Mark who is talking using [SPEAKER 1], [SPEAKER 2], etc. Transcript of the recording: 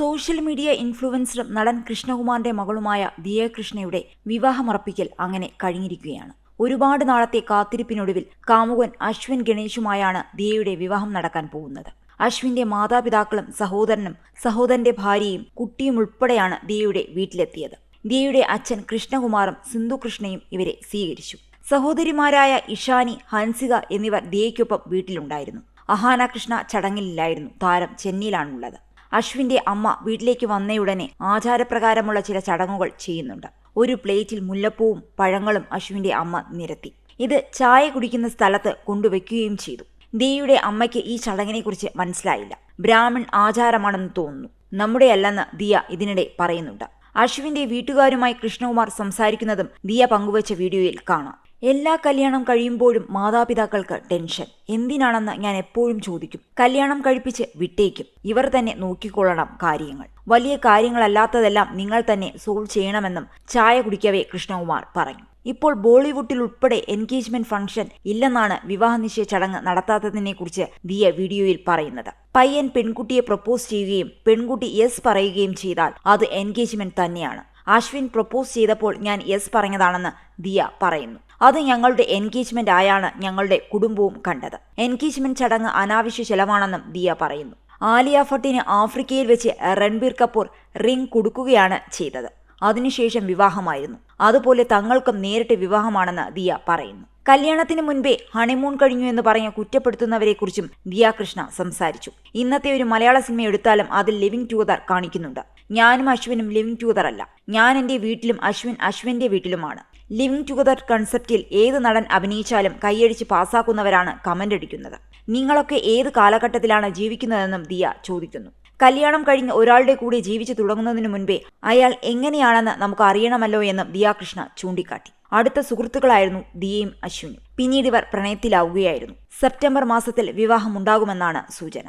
[SPEAKER 1] Social media ഇൻഫ്ലുവൻസറും നടൻ കൃഷ്ണകുമാറിന്റെ മകളുമായ ദിയ കൃഷ്ണയുടെ വിവാഹമറപ്പിക്കൽ അങ്ങനെ കഴിഞ്ഞിരിക്കുകയാണ്. ഒരുപാട് നാളത്തെ കാത്തിരിപ്പിനൊടുവിൽ കാമുകൻ അശ്വിൻ ഗണേഷുമായാണ് ദിയയുടെ വിവാഹം നടക്കാൻ പോകുന്നത്. അശ്വിന്റെ മാതാപിതാക്കളും സഹോദരനും സഹോദരന്റെ ഭാര്യയും കുട്ടിയും ഉൾപ്പെടെയാണ് ദിയയുടെ വീട്ടിലെത്തിയത്. ദിയയുടെ അച്ഛൻ കൃഷ്ണകുമാറും സിന്ധു കൃഷ്ണയും ഇവരെ സ്വീകരിച്ചു. സഹോദരിമാരായ ഇഷാനി ഹൻസിക എന്നിവർ ദിയയ്ക്കൊപ്പം വീട്ടിലുണ്ടായിരുന്നു. അഹാന കൃഷ്ണ ചടങ്ങിലില്ലായിരുന്നു. താരം ചെന്നൈയിലാണുള്ളത്. അശ്വിന്റെ അമ്മ വീട്ടിലേക്ക് വന്നയുടനെ ആചാരപ്രകാരമുള്ള ചില ചടങ്ങുകൾ ചെയ്യുന്നുണ്ട്. ഒരു പ്ലേറ്റിൽ മുല്ലപ്പൂവും പഴങ്ങളും അശ്വിന്റെ അമ്മ നിരത്തി. ഇത് ചായ കുടിക്കുന്ന സ്ഥലത്ത് കൊണ്ടുവയ്ക്കുകയും ചെയ്തു. ദേവിയുടെ അമ്മയ്ക്ക് ഈ ചടങ്ങിനെക്കുറിച്ച് മനസ്സിലായില്ല. ബ്രാഹ്മൺ ആചാരമാണെന്ന് തോന്നുന്നു. നമ്മുടെ അല്ലെന്ന് ദിയ ഇതിനിടെ പറയുന്നുണ്ട്. അശ്വിന്റെ വീട്ടുകാരുമായി കൃഷ്ണകുമാർ സംസാരിക്കുന്നതും ദിയ പങ്കുവച്ച വീഡിയോയിൽ കാണാം. എല്ലാ കല്യാണം കഴിയുമ്പോഴും മാതാപിതാക്കൾക്ക് ടെൻഷൻ. എന്തിനാണെന്ന് ഞാൻ എപ്പോഴും ചോദിക്കും. കല്യാണം കഴിപ്പിച്ച് വിട്ടേക്കും. ഇവർ തന്നെ നോക്കിക്കൊള്ളണം കാര്യങ്ങൾ. വലിയ കാര്യങ്ങളല്ലാത്തതെല്ലാം നിങ്ങൾ തന്നെ സോൾവ് ചെയ്യണമെന്നും ചായ കുടിക്കവേ കൃഷ്ണകുമാർ പറഞ്ഞു. ഇപ്പോൾ ബോളിവുഡിൽ ഉൾപ്പെടെ എൻഗേജ്മെന്റ് ഫംഗ്ഷൻ ഇല്ലെന്നാണ് വിവാഹ നിശ്ചയ ചടങ്ങ് നടത്താത്തതിനെ കുറിച്ച് ദിയ വീഡിയോയിൽ പറയുന്നത്. പയ്യൻ പെൺകുട്ടിയെ പ്രപ്പോസ് ചെയ്യുകയും പെൺകുട്ടി യെസ് പറയുകയും ചെയ്താൽ അത് എൻഗേജ്മെന്റ് തന്നെയാണ്. അശ്വിൻ പ്രപ്പോസ് ചെയ്തപ്പോൾ ഞാൻ യെസ് പറഞ്ഞതാണെന്ന് ദിയ പറയുന്നു. അത് ഞങ്ങളുടെ എൻഗേജ്മെന്റ് ആയാണ് ഞങ്ങളുടെ കുടുംബവും കണ്ടത്. എൻഗേജ്മെന്റ് ചടങ്ങ് അനാവശ്യ ചെലവാണെന്നും ദിയ പറയുന്നു. ആലിയ ഭട്ടിന് ആഫ്രിക്കയിൽ വെച്ച് രൺബീർ കപൂർ റിംഗ് കൊടുക്കുകയാണ് ചെയ്തത്. അതിനുശേഷം വിവാഹമായിരുന്നു. അതുപോലെ തങ്ങൾക്കും നേരിട്ട് വിവാഹമാണെന്ന് ദിയ പറയുന്നു. കല്യാണത്തിന് മുൻപേ ഹണിമൂൺ കഴിഞ്ഞു എന്ന് പറഞ്ഞ് കുറ്റപ്പെടുത്തുന്നവരെക്കുറിച്ചും ദിയ സംസാരിച്ചു. ഇന്നത്തെ ഒരു മലയാള സിനിമ എടുത്താലും അതിൽ ലിവിംഗ് ടൂതർ കാണിക്കുന്നുണ്ട്. ഞാനും അശ്വിനും ലിവിംഗ് ടൂതർ അല്ല. ഞാൻ എന്റെ വീട്ടിലും അശ്വിൻ അശ്വിന്റെ വീട്ടിലുമാണ്. ലിവിംഗ് ടുഗദർ കൺസെപ്റ്റിൽ ഏത് നടൻ അഭിനയിച്ചാലും കൈയടിച്ച് പാസ്സാക്കുന്നവരാണ് കമന്റ് അടിക്കുന്നത്. നിങ്ങളൊക്കെ ഏത് കാലഘട്ടത്തിലാണ് ജീവിക്കുന്നതെന്നും ദിയ ചോദിക്കുന്നു. കല്യാണം കഴിഞ്ഞ് ഒരാളുടെ കൂടി ജീവിച്ചു തുടങ്ങുന്നതിന് മുൻപേ അയാൾ എങ്ങനെയാണെന്ന് നമുക്ക് അറിയണമല്ലോ എന്നും ദിയാകൃഷ്ണ ചൂണ്ടിക്കാട്ടി. അടുത്ത സുഹൃത്തുക്കളായിരുന്നു ദിയയും അശ്വിനും. പിന്നീട് ഇവർ പ്രണയത്തിലാവുകയായിരുന്നു. സെപ്റ്റംബർ മാസത്തിൽ വിവാഹമുണ്ടാകുമെന്നാണ് സൂചന.